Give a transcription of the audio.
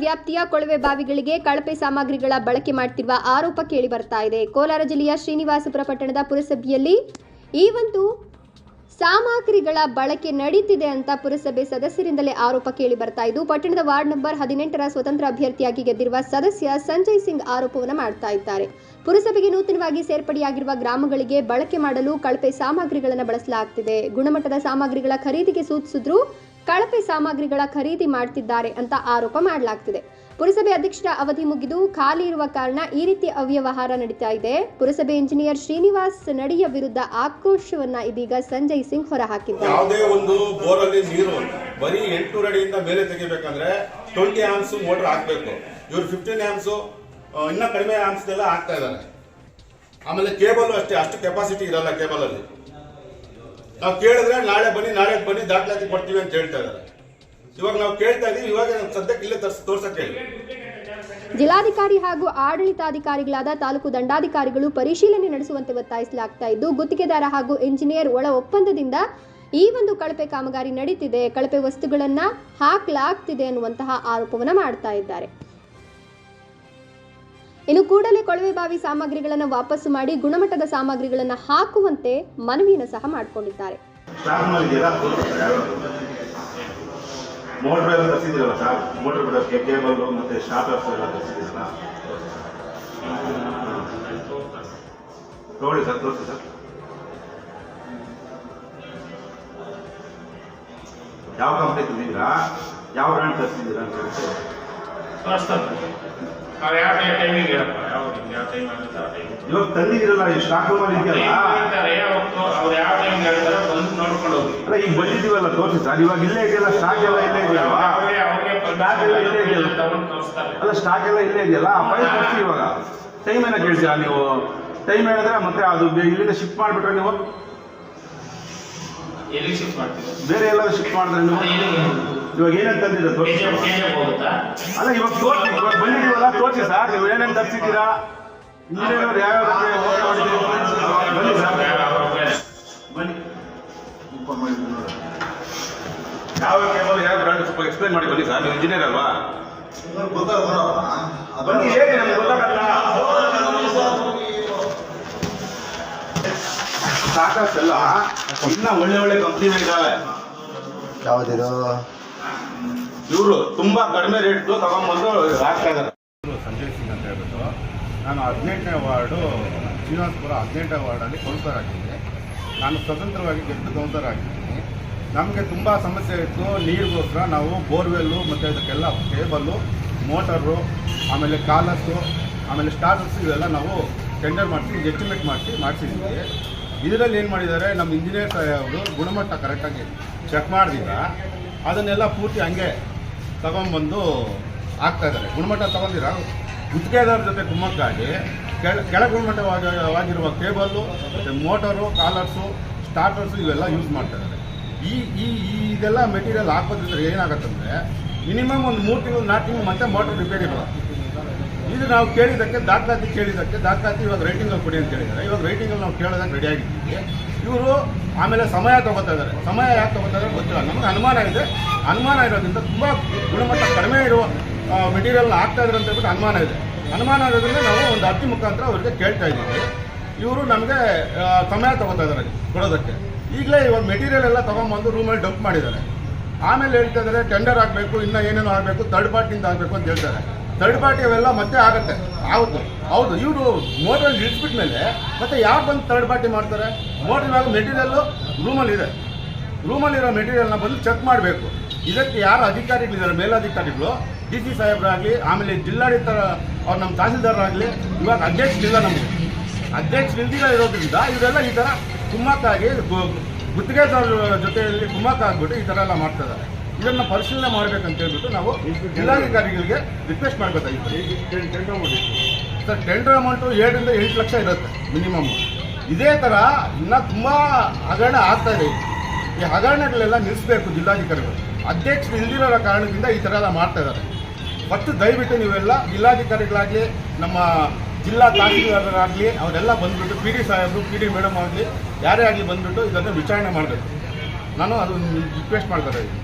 ವ್ಯಾಪ್ತಿಯ ಕೊಳವೆ ಬಾವಿಗಳಿಗೆ ಕಳಪೆ ಸಾಮಗ್ರಿಗಳ ಬಳಕೆ ಮಾಡ್ತಿರುವ ಆರೋಪ ಕೇಳಿ ಬರ್ತಾ ಇದೆ. ಕೋಲಾರ ಜಿಲ್ಲೆಯ ಶ್ರೀನಿವಾಸಪುರ ಪಟ್ಟಣದ ಪುರಸಭೆಯಲ್ಲಿ ಈ ಒಂದು ಸಾಮಗ್ರಿಗಳ ಬಳಕೆ ನಡೀತಿದೆ ಅಂತ ಪುರಸಭೆ ಸದಸ್ಯರಿಂದಲೇ ಆರೋಪ ಕೇಳಿ ಬರ್ತಾ ಇದ್ದು, ಪಟ್ಟಣದ ವಾರ್ಡ್ ನಂಬರ್ ಹದಿನೆಂಟರ ಸ್ವತಂತ್ರ ಅಭ್ಯರ್ಥಿಯಾಗಿ ಗೆದ್ದಿರುವ ಸದಸ್ಯ ಸಂಜಯ್ ಸಿಂಗ್ ಆರೋಪವನ್ನು ಮಾಡ್ತಾ ಇದ್ದಾರೆ. ಪುರಸಭೆಗೆ ನೂತನವಾಗಿ ಸೇರ್ಪಡೆಯಾಗಿರುವ ಗ್ರಾಮಗಳಿಗೆ ಬಳಕೆ ಮಾಡಲು ಕಳಪೆ ಸಾಮಗ್ರಿಗಳನ್ನು ಬಳಸಲಾಗ್ತಿದೆ. ಗುಣಮಟ್ಟದ ಸಾಮಗ್ರಿಗಳ ಖರೀದಿಗೆ ಸೂಚಿಸಿದ್ರು ಕಳಪೆ ಸಾಮಗ್ರಿಗಳ ಖರೀದಿ ಮಾಡ್ತಿದ್ದಾರೆ ಅಂತ ಆರೋಪ ಮಾಡಲಾಗ್ತಿದೆ. ಪುರಸಭೆ ಅಧ್ಯಕ್ಷರ ಅವಧಿ ಮುಗಿದು ಖಾಲಿ ಇರುವ ಕಾರಣ ಈ ರೀತಿ ಅವ್ಯವಹಾರ ನಡೀತಾ ಇದೆ. ಪುರಸಭೆ ಇಂಜಿನಿಯರ್ ಶ್ರೀನಿವಾಸ್ ನಡಿಯ ವಿರುದ್ಧ ಆಕ್ರೋಶವನ್ನ ಇದೀಗ ಸಂಜಯ್ ಸಿಂಗ್ ಹೊರಹಾಕಿದ್ದಾರೆ. ಯಾವುದೇ ಒಂದು ಬೋರಲ್ಲಿ ನೀರು, ಬರೀ ಎಂಟು ಅಡಿಯಿಂದ ಮೇಲೆ ತೆಗಿಬೇಕಂದ್ರೆ ಟ್ವೆಂಟಿ ಆಮ್ಸ್ ಮೋಟರ್ ಹಾಕ್ಬೇಕು. ಇವ್ರು ಫಿಫ್ಟೀನ್ ಆಮ್ಸ್ ಇನ್ನ ಕಡಿಮೆ ಆಮ್ಸ್ ಎಲ್ಲ ಹಾಕ್ತಾ ಇದ್ದಾರೆ. ಆಮೇಲೆ ಕೇಬಲ್ ಅಷ್ಟೇ, ಅಷ್ಟು ಕೆಪಾಸಿಟಿ ಇರಲ್ಲ ಕೇಬಲ್ ಅಲ್ಲಿ. ನಾವು ಕೇಳಿದ್ರೆ ನಾಳೆ ಬನ್ನಿ ನಾಳೆ ಬನ್ನಿ, ದಾಖಲಾತಿ ಕೊಡ್ತೀವಿ ಅಂತ ಹೇಳ್ತಾ ಇದಾರೆ ಇವಾಗ ನಾವು ಕೇಳ್ತಾ ಇದೀವಿ, ಇವಾಗ ಸದ್ಯಕ್ಕೆ ಇಲ್ಲೇ ತರ್ಸ್ ತೋರ್ಸಕ್ಕೆ ಜಿಲ್ಲಾಧಿಕಾರಿ ಹಾಗೂ ಆಡಳಿತಾಧಿಕಾರಿಗಳಾದ ತಾಲೂಕು ದಂಡಾಧಿಕಾರಿಗಳು ಪರಿಶೀಲನೆ ನಡೆಸುವಂತೆ ಒತ್ತಾಯಿಸಲಾಗ್ತಾ ಇದ್ದು, ಗುತ್ತಿಗೆದಾರ ಹಾಗೂ ಇಂಜಿನಿಯರ್ ಒಳ ಒಪ್ಪಂದದಿಂದ ಈ ಒಂದು ಕಳಪೆ ಕಾಮಗಾರಿ ನಡೀತಿದೆ. ಕಳಪೆ ವಸ್ತುಗಳನ್ನ ಹಾಕಲಾಗ್ತಿದೆ ಅನ್ನುವಂತಹ ಆರೋಪವನ್ನು ಮಾಡ್ತಾ ಇದ್ದಾರೆ. ಇನ್ನು ಕೂಡಲೇ ಕೊಳವೆ ಬಾವಿ ಸಾಮಗ್ರಿಗಳನ್ನು ವಾಪಸ್ಸು ಮಾಡಿ ಗುಣಮಟ್ಟದ ಸಾಮಗ್ರಿಗಳನ್ನು ಹಾಕುವಂತೆ ಮನವಿಯನ್ನು ಸಹ ಮಾಡಿಕೊಂಡಿದ್ದಾರೆ. ಯಾವ ಕಂಪ್ನಿ ತಂದಿದ್ದೀರಾ ಯಾವ ಬ್ರ್ಯಾಂಡ್ ತರಿಸಿದ್ದೀರಾ ಅಂತ ಹೇಳಿ ಅವ್ರು ಯಾವ ಟೈಮಿಂಗ್ ಹೇಳಪ್ಪ ಯಾವ ಯಾವ ಟೈಮ್ ಆಗುತ್ತೆ ಆ ಟೈಮ್ ಇವಾಗ ತಂದಿದ್ದೀರಲ್ಲ ಈ ಸ್ಟಾಕ್ ರೂಮಲ್ಲಿ ಇದೆಯಲ್ಲ? ಹೇಳ್ತಾರೆ? ಅವತ್ತು ಅವ್ರು ಯಾವ ಟೈಮ್ ಹೇಳ್ತಾರೆ ಬಂದು ನೋಡ್ಕೊಂಡು ಹೋಗಿ ಅಲ್ಲ ಈಗ ಬಂದಿದ್ದೀವಲ್ಲ ತೋರಿಸಿ. ಸರ್ ಇವಾಗ ಇಲ್ಲೇ ಇದೆಯಲ್ಲ ಸ್ಟಾಕ್ ಎಲ್ಲ ಇಲ್ಲೇ ಇದೆಯಲ್ಲ ಸ್ಟಾಕ್ ಎಲ್ಲ ಇಲ್ಲೇ ಇದೆಯಲ್ಲ? ತಗೊಂಡು ತೋರಿಸ್ತಾರೆ. ಅಲ್ಲ ಸ್ಟಾಕ್ ಎಲ್ಲ ಇಲ್ಲೇ ಇದೆಯಲ್ಲ? ಫೈಲ್ ತರಿಸಿ ಇವಾಗ. ಟೈಮ್ ಏನೋ ಕೇಳ್ತೀರಾ ನೀವು? ಟೈಮ್ ಹೇಳಿದ್ರೆ ಮತ್ತೆ ಅದು ಇಲ್ಲಿಂದ ಶಿಫ್ಟ್ ಮಾಡಿಬಿಟ್ರೆ ನೀವು? ಎಲ್ಲಿ ಶಿಫ್ಟ್ ಮಾಡ್ತೀವಿ ಬೇರೆ ಎಲ್ಲಾದ್ರೂ ಶಿಫ್ಟ್ ಮಾಡಿದ್ರೆ ನೀವು? ಇವಾಗ ಏನಂತ ತಂದಿದ್ದೀರಾ ತೋರಿಸಿ. ಅಲ್ಲ ಇವಾಗ ತೋರಿಸಿ ಇವಾಗ ಬಂದಿದ್ದೀವಲ್ಲ ತೋರಿಸಿ ಸರ್ ನೀವು ಏನೇನು ತರಿಸಿದ್ದೀರಾ ಇಂಜಿನಿಯರ್ ಯಾವ್ಯಾವ ಬನ್ನಿ ಸರ್ ಬನ್ನಿ. ಯಾವ ಕೇಬಲ್ ಯಾವ ಬ್ರ್ಯಾಂಡ್ ಸ್ವಲ್ಪ ಎಕ್ಸ್ಪ್ಲೈನ್ ಮಾಡಿ ಬನ್ನಿ ಸರ್ ನೀವು ಇಂಜಿನಿಯರ್ ಅಲ್ವಾ? ಬನ್ನಿ ಹೇಗೆ ನಮ್ಗೆ ಗೊತ್ತಾಗಲ್ಲ. ಸಾಕಷ್ಟು ಎಲ್ಲ ಇನ್ನ ಒಳ್ಳೆ ಒಳ್ಳೆ ಕಂಪ್ನಿಗಳಿದ್ದಾವೆ ಯಾವುದಿದು? ಇವರು ತುಂಬಾ ಕಡಿಮೆ ರೇಟ್ ತಗೊಂಡ್ಬಂದು ಹಾಕ್ತಾ ಇದ್ದಾರೆ ಸಂಜಯ್ ಸಿಂಗ್ ಅಂತ ಹೇಳ್ಬಿಟ್ಟು ನಾನು ಹದಿನೆಂಟನೇ ವಾರ್ಡು, ಶ್ರೀನಿವಾಸಪುರ ಹದಿನೆಂಟನೇ ವಾರ್ಡಲ್ಲಿ ಕೌನ್ಸಲರ್ ಆಗಿದ್ದೆ ನಾನು ಸ್ವತಂತ್ರವಾಗಿ ಗೆದ್ದು ಕೌನ್ಸಲರ್ ಆಗಿದ್ದೀನಿ. ನಮಗೆ ತುಂಬ ಸಮಸ್ಯೆ ಇತ್ತು. ನೀರಿಗೋಸ್ಕರ ನಾವು ಬೋರ್ವೆಲ್ಲು ಮತ್ತು ಅದಕ್ಕೆಲ್ಲ ಕೇಬಲ್ಲು, ಮೋಟರು, ಆಮೇಲೆ ಕಾಲರ್ಸು, ಆಮೇಲೆ ಸ್ಟಾರ್ಟರ್ಸ್ ಇವೆಲ್ಲ ನಾವು ಟೆಂಡರ್ ಮಾಡಿಸಿ, ಎಸ್ಟಿಮೇಟ್ ಮಾಡಿಸಿ ಮಾಡಿಸಿದ್ದೀವಿ. ಇದರಲ್ಲಿ ಏನು ಮಾಡಿದ್ದಾರೆ, ನಮ್ಮ ಇಂಜಿನಿಯರ್ ಅವರು ಗುಣಮಟ್ಟ ಕರೆಕ್ಟಾಗಿ ಚೆಕ್ ಮಾಡಿದಿಲ್ಲ. ಅದನ್ನೆಲ್ಲ ಪೂರ್ತಿ ಹಂಗೆ ತಗೊಂಬಂದು ಆಗ್ತಾ ಇದ್ದಾರೆ. ಗುಣಮಟ್ಟ ತಗೊಂಡಿರ? ಗುತ್ತಿಗೆದಾರ ಜೊತೆ ಕುಮ್ಮಕ್ಕಾಗಿ ಕೆಳ ಕೆಳ ಗುಣಮಟ್ಟವಾಗಿರುವ ಕೇಬಲ್ಲು, ಮತ್ತು ಮೋಟರು, ಕಾಲರ್ಸು, ಸ್ಟಾರ್ಟರ್ಸು ಇವೆಲ್ಲ ಯೂಸ್ ಮಾಡ್ತಾ ಇದ್ದಾರೆ. ಈ ಈ ಇದೆಲ್ಲ ಮೆಟೀರಿಯಲ್ ಹಾಕೋದ್ರಿಂದ ಏನಾಗುತ್ತಂದರೆ ಮಿನಿಮಮ್ ಒಂದು ಮೂರು ತಿಂಗಳು, ನಾಲ್ಕು ತಿಂಗಳು ಮತ್ತೆ ಮೋಟರ್ ರಿಪೇರಿ ಬರೋದು ಇದು ನಾವು ಕೇಳಿದ್ದಕ್ಕೆ, ದಾಖಲಾತಿ ಕೇಳಿದ್ದಕ್ಕೆ, ದಾಖಲಾತಿ ಇವಾಗ ರೈಟಿಂಗಲ್ಲಿ ಕೊಡಿ ಅಂತ ಹೇಳಿದ್ದಾರೆ ಇವಾಗ ರೈಟಿಂಗಲ್ಲಿ ನಾವು ಕೇಳೋದಕ್ಕೆ ರೆಡಿ ಆಗಿದ್ದೀವಿ. ಇವರು ಆಮೇಲೆ ಸಮಯ ತಗೋತಾ ಇದ್ದಾರೆ. ಸಮಯ ಯಾಕೆ ತಗೋತಾ ಇದ್ದಾರೆ ಗೊತ್ತಿಲ್ಲ. ನಮಗೆ ಅನುಮಾನ ಇದೆ. ಅನುಮಾನ ಇರೋದ್ರಿಂದ ತುಂಬ ಗುಣಮಟ್ಟ ಕಡಿಮೆ ಇರುವ ಮೆಟೀರಿಯಲ್ ಹಾಕ್ತಾ ಇದ್ರು ಅಂತ ಹೇಳ್ಬಿಟ್ಟು ಅನುಮಾನ ಇದೆ. ಅನುಮಾನ ಇರೋದ್ರಿಂದ ನಾವು ಒಂದು ಅರ್ಜಿ ಮುಖಾಂತರ ಅವರಿಗೆ ಕೇಳ್ತಾ ಇದ್ದೀವಿ. ಇವರು ನಮಗೆ ಸಮಯ ತಗೋತಾ ಇದ್ದಾರೆ ಕೊಡೋದಕ್ಕೆ. ಈಗಲೇ ಇವಾಗ ಮೆಟೀರಿಯಲ್ ಎಲ್ಲ ತೊಗೊಂಬಂದು ರೂಮಲ್ಲಿ ಡಂಪ್ ಮಾಡಿದ್ದಾರೆ. ಆಮೇಲೆ ಹೇಳ್ತಾ ಇದ್ದಾರೆ ಟೆಂಡರ್ ಆಗಬೇಕು, ಇನ್ನೂ ಏನೇನೋ ಆಗಬೇಕು ಥರ್ಡ್ ಪಾರ್ಟಿಯಿಂದ ಆಗಬೇಕು ಅಂತ ಹೇಳ್ತಾರೆ. ಥರ್ಡ್ ಪಾರ್ಟಿ ಅವೆಲ್ಲ ಮತ್ತೆ ಆಗುತ್ತೆ. ಹೌದು ಹೌದು, ಇವರು ಮೋಟ್ರಲ್ಲಿ ಇಳಿಸ್ಬಿಟ್ಮೇಲೆ ಮತ್ತೆ ಯಾರು ಬಂದು ಥರ್ಡ್ ಪಾರ್ಟಿ ಮಾಡ್ತಾರೆ? ಮೋಟರ್ ಇವಾಗ ಮೆಟೀರಿಯಲ್ಲು ರೂಮಲ್ಲಿ ಇದೆ. ರೂಮಲ್ಲಿರೋ ಮೆಟೀರಿಯಲ್ನ ಬಂದು ಚೆಕ್ ಮಾಡಬೇಕು. ಇದಕ್ಕೆ ಯಾರು ಅಧಿಕಾರಿಗಳಿದ್ದಾರೆ, ಮೇಲಧಿಕಾರಿಗಳು? ಡಿ ಸಿ ಸಾಹೇಬರಾಗಲಿ, ಆಮೇಲೆ ಜಿಲ್ಲಾಡಳಿತ ಅವ್ರು ನಮ್ಮ ತಹಸೀಲ್ದಾರರಾಗಲಿ ಇವಾಗ ಅಧ್ಯಕ್ಷರಿಲ್ಲ ನಮಗೆ. ಅಧ್ಯಕ್ಷ ಇರೋದ್ರಿಂದ ಇವರೆಲ್ಲ ಈ ಥರ ಕುಮ್ಮಕ್ಕಾಗಿ ಗುತ್ತಿಗೆದಾರರ ಜೊತೆಯಲ್ಲಿ ಕುಮ್ಮಕ್ಕಾಗ್ಬಿಟ್ಟು ಈ ಥರ ಎಲ್ಲ ಮಾಡ್ತಾ ಇದ್ದಾರೆ. ಇದನ್ನ ಪರಿಶೀಲನೆ ಮಾಡ್ಬೇಕಂತ ಹೇಳ್ಬಿಟ್ಟು ನಾವು ಜಿಲ್ಲಾಧಿಕಾರಿಗಳಿಗೆ ರಿಕ್ವೆಸ್ಟ್ ಮಾಡ್ಬೇಕಾಗಿತ್ತು ಸರ್ ಟೆಂಡರ್ ಅಮೌಂಟು ಏಳರಿಂದ ಎಂಟು ಲಕ್ಷ ಇರುತ್ತೆ ಮಿನಿಮಮ್ ಇದೇ ಥರ ಇನ್ನ ತುಂಬ ಹಗರಣ ಆಗ್ತಾ ಇದೆ. ಈ ಹಗರಣಗಳೆಲ್ಲ ನಿಲ್ಲಿಸಬೇಕು ಜಿಲ್ಲಾಧಿಕಾರಿಗಳು. ಅಧ್ಯಕ್ಷರು ಇಲ್ದಿರೋ ಕಾರಣದಿಂದ ಈ ಥರ ಎಲ್ಲ ಮಾಡ್ತಾ ಇದ್ದಾರೆ. ಮತ್ತು ದಯವಿಟ್ಟು ನೀವೆಲ್ಲ ಜಿಲ್ಲಾಧಿಕಾರಿಗಳಾಗಲಿ ನಮ್ಮ ಜಿಲ್ಲಾ ತಹಸೀಲ್ದಾರರಾಗಲಿ ಅವರೆಲ್ಲ ಬಂದ್ಬಿಟ್ಟು ಪಿ ಡಿ ಸಾಹೇಬರು ಪಿ ಡಿ ಮೇಡಮ್ ಆಗಲಿ ಯಾರೇ ಆಗಲಿ ಬಂದ್ಬಿಟ್ಟು ಇದನ್ನು ವಿಚಾರಣೆ ಮಾಡಬೇಕು. ನಾನು ಅದನ್ನು ರಿಕ್ವೆಸ್ಟ್ ಮಾಡ್ತಾ ಇದ್ದೀನಿ.